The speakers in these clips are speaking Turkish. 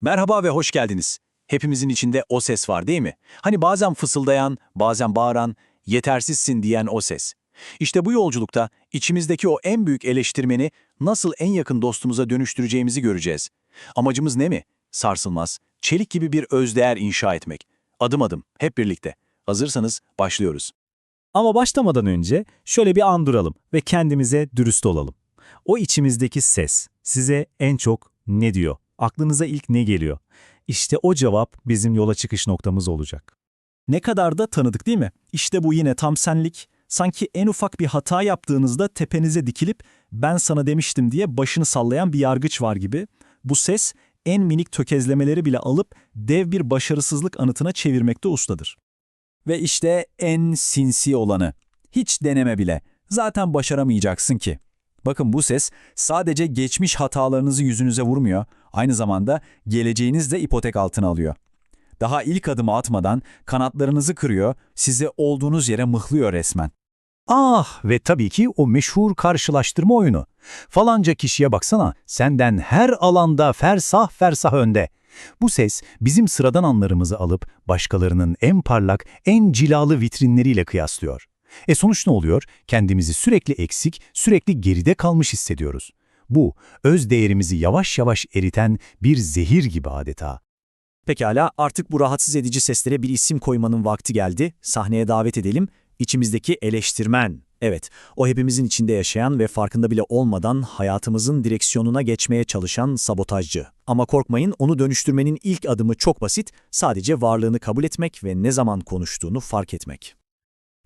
Merhaba ve hoş geldiniz. Hepimizin içinde o ses var değil mi? Hani bazen fısıldayan, bazen bağıran, yetersizsin diyen o ses. İşte bu yolculukta içimizdeki o en büyük eleştirmeni nasıl en yakın dostumuza dönüştüreceğimizi göreceğiz. Amacımız ne mi? Sarsılmaz, çelik gibi bir özdeğer inşa etmek. Adım adım, hep birlikte. Hazırsanız başlıyoruz. Ama başlamadan önce şöyle bir an duralım ve kendimize dürüst olalım. O içimizdeki ses size en çok ne diyor? Aklınıza ilk ne geliyor? İşte o cevap bizim yola çıkış noktamız olacak. Ne kadar da tanıdık değil mi? İşte bu yine tam senlik. Sanki en ufak bir hata yaptığınızda tepenize dikilip ben sana demiştim diye başını sallayan bir yargıç var gibi. Bu ses en minik tökezlemeleri bile alıp dev bir başarısızlık anıtına çevirmekte ustadır. Ve işte en sinsi olanı. Hiç deneme bile. Zaten başaramayacaksın ki. Bakın bu ses sadece geçmiş hatalarınızı yüzünüze vurmuyor, aynı zamanda geleceğiniz de ipotek altına alıyor. Daha ilk adımı atmadan kanatlarınızı kırıyor, sizi olduğunuz yere mıhlıyor resmen. Ah ve tabii ki o meşhur karşılaştırma oyunu. Falanca kişiye baksana, senden her alanda fersah fersah önde. Bu ses bizim sıradan anlarımızı alıp başkalarının en parlak, en cilalı vitrinleriyle kıyaslıyor. E sonuç ne oluyor? Kendimizi sürekli eksik, sürekli geride kalmış hissediyoruz. Bu, öz değerimizi yavaş yavaş eriten bir zehir gibi adeta. Pekala artık bu rahatsız edici seslere bir isim koymanın vakti geldi. Sahneye davet edelim. İçimizdeki eleştirmen. Evet, o hepimizin içinde yaşayan ve farkında bile olmadan hayatımızın direksiyonuna geçmeye çalışan sabotajcı. Ama korkmayın, onu dönüştürmenin ilk adımı çok basit. Sadece varlığını kabul etmek ve ne zaman konuştuğunu fark etmek.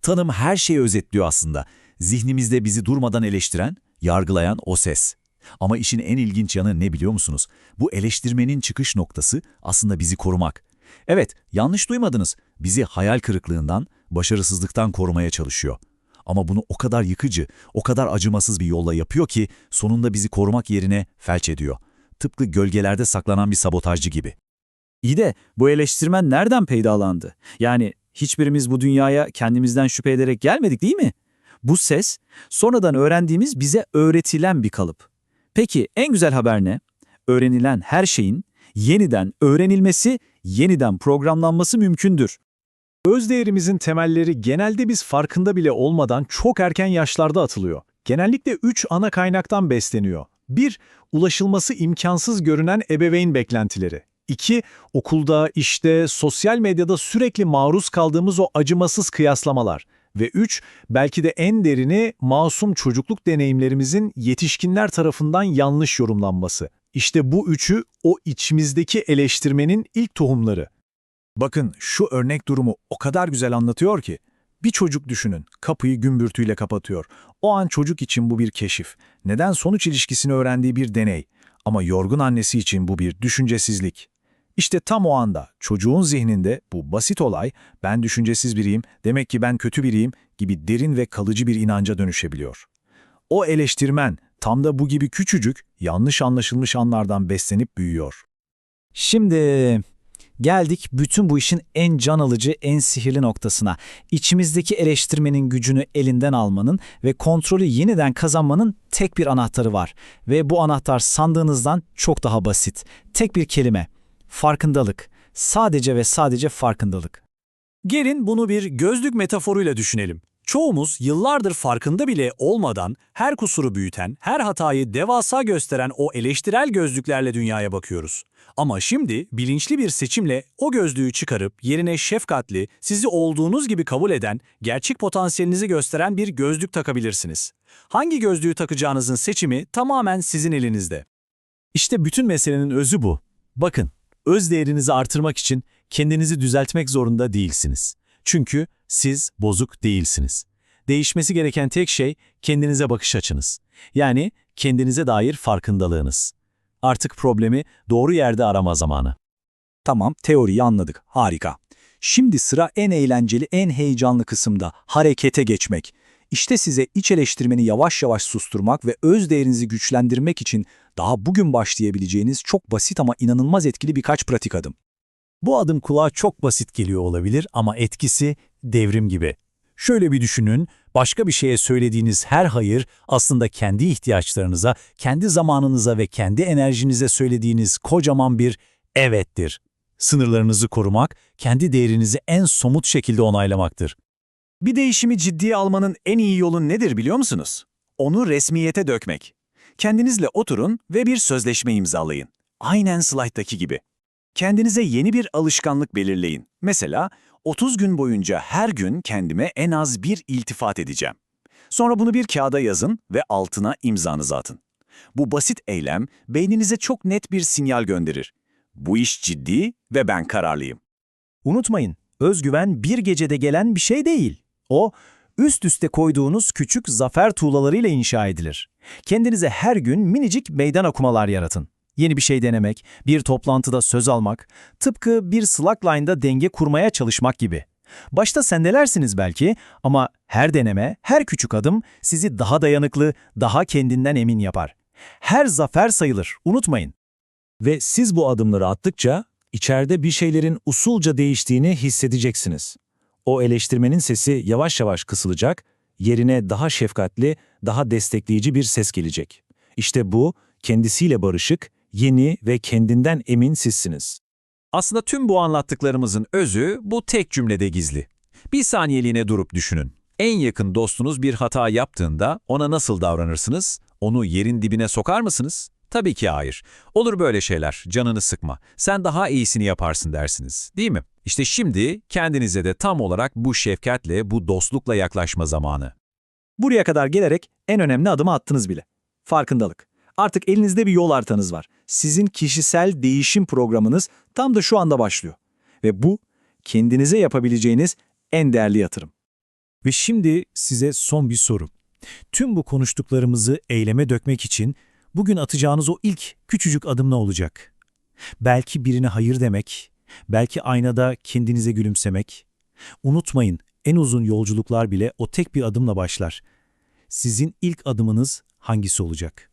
Tanım her şeyi özetliyor aslında. Zihnimizde bizi durmadan eleştiren, yargılayan o ses. Ama işin en ilginç yanı ne biliyor musunuz? Bu eleştirmenin çıkış noktası aslında bizi korumak. Evet, yanlış duymadınız. Bizi hayal kırıklığından, başarısızlıktan korumaya çalışıyor. Ama bunu o kadar yıkıcı, o kadar acımasız bir yolla yapıyor ki sonunda bizi korumak yerine felç ediyor. Tıpkı gölgelerde saklanan bir sabotajcı gibi. İyi de bu eleştirmen nereden peydalandı? Yani hiçbirimiz bu dünyaya kendimizden şüphe ederek gelmedik değil mi? Bu ses sonradan öğrendiğimiz bize öğretilen bir kalıp. Peki en güzel haber ne? Öğrenilen her şeyin yeniden öğrenilmesi, yeniden programlanması mümkündür. Özdeğerimizin temelleri genelde biz farkında bile olmadan çok erken yaşlarda atılıyor. Genellikle üç ana kaynaktan besleniyor. 1. Ulaşılması imkansız görünen ebeveyn beklentileri. 2. Okulda, işte, sosyal medyada sürekli maruz kaldığımız o acımasız kıyaslamalar. Ve 3. Belki de en derini masum çocukluk deneyimlerimizin yetişkinler tarafından yanlış yorumlanması. İşte bu üçü o içimizdeki eleştirmenin ilk tohumları. Bakın şu örnek durumu o kadar güzel anlatıyor ki. Bir çocuk düşünün, kapıyı gümbürtüyle kapatıyor. O an çocuk için bu bir keşif. Neden sonuç ilişkisini öğrendiği bir deney. Ama yorgun annesi için bu bir düşüncesizlik. İşte tam o anda çocuğun zihninde bu basit olay, ben düşüncesiz biriyim, demek ki ben kötü biriyim gibi derin ve kalıcı bir inanca dönüşebiliyor. O eleştirmen tam da bu gibi küçücük, yanlış anlaşılmış anlardan beslenip büyüyor. Şimdi geldik bütün bu işin en can alıcı, en sihirli noktasına. İçimizdeki eleştirmenin gücünü elinden almanın ve kontrolü yeniden kazanmanın tek bir anahtarı var. Ve bu anahtar sandığınızdan çok daha basit. Tek bir kelime. Farkındalık. Sadece ve sadece farkındalık. Gelin bunu bir gözlük metaforuyla düşünelim. Çoğumuz yıllardır farkında bile olmadan her kusuru büyüten, her hatayı devasa gösteren o eleştirel gözlüklerle dünyaya bakıyoruz. Ama şimdi bilinçli bir seçimle o gözlüğü çıkarıp yerine şefkatli, sizi olduğunuz gibi kabul eden, gerçek potansiyelinizi gösteren bir gözlük takabilirsiniz. Hangi gözlüğü takacağınızın seçimi tamamen sizin elinizde. İşte bütün meselenin özü bu. Bakın, öz değerinizi artırmak için kendinizi düzeltmek zorunda değilsiniz. Çünkü siz bozuk değilsiniz. Değişmesi gereken tek şey kendinize bakış açınız. Yani kendinize dair farkındalığınız. Artık problemi doğru yerde arama zamanı. Tamam, teoriyi anladık. Harika. Şimdi sıra en eğlenceli, en heyecanlı kısımda harekete geçmek. İşte size iç eleştirmeni yavaş yavaş susturmak ve öz değerinizi güçlendirmek için daha bugün başlayabileceğiniz çok basit ama inanılmaz etkili birkaç pratik adım. Bu adım kulağa çok basit geliyor olabilir ama etkisi devrim gibi. Şöyle bir düşünün, başka bir şeye söylediğiniz her hayır aslında kendi ihtiyaçlarınıza, kendi zamanınıza ve kendi enerjinize söylediğiniz kocaman bir evettir. Sınırlarınızı korumak, kendi değerinizi en somut şekilde onaylamaktır. Bir değişimi ciddiye almanın en iyi yolu nedir biliyor musunuz? Onu resmiyete dökmek. Kendinizle oturun ve bir sözleşme imzalayın. Aynen slayttaki gibi. Kendinize yeni bir alışkanlık belirleyin. Mesela 30 gün boyunca her gün kendime en az bir iltifat edeceğim. Sonra bunu bir kağıda yazın ve altına imzanızı atın. Bu basit eylem beyninize çok net bir sinyal gönderir. Bu iş ciddi ve ben kararlıyım. Unutmayın, özgüven bir gecede gelen bir şey değil. O, üst üste koyduğunuz küçük zafer tuğlalarıyla inşa edilir. Kendinize her gün minicik meydan okumalar yaratın. Yeni bir şey denemek, bir toplantıda söz almak, tıpkı bir slackline'da denge kurmaya çalışmak gibi. Başta sendelersiniz belki ama her deneme, her küçük adım sizi daha dayanıklı, daha kendinden emin yapar. Her zafer sayılır, unutmayın. Ve siz bu adımları attıkça içeride bir şeylerin usulca değiştiğini hissedeceksiniz. O eleştirmenin sesi yavaş yavaş kısılacak, yerine daha şefkatli, daha destekleyici bir ses gelecek. İşte bu, kendisiyle barışık, yeni ve kendinden emin sizsiniz. Aslında tüm bu anlattıklarımızın özü bu tek cümlede gizli. Bir saniyeliğine durup düşünün. En yakın dostunuz bir hata yaptığında ona nasıl davranırsınız? Onu yerin dibine sokar mısınız? Tabii ki hayır. Olur böyle şeyler, canını sıkma. Sen daha iyisini yaparsın dersiniz, değil mi? İşte şimdi kendinize de tam olarak bu şefkatle, bu dostlukla yaklaşma zamanı. Buraya kadar gelerek en önemli adımı attınız bile. Farkındalık. Artık elinizde bir yol haritanız var. Sizin kişisel değişim programınız tam da şu anda başlıyor. Ve bu kendinize yapabileceğiniz en değerli yatırım. Ve şimdi size son bir soru. Tüm bu konuştuklarımızı eyleme dökmek için bugün atacağınız o ilk küçücük adım ne olacak? Belki birine hayır demek, belki aynada kendinize gülümsemek. Unutmayın, en uzun yolculuklar bile o tek bir adımla başlar. Sizin ilk adımınız hangisi olacak?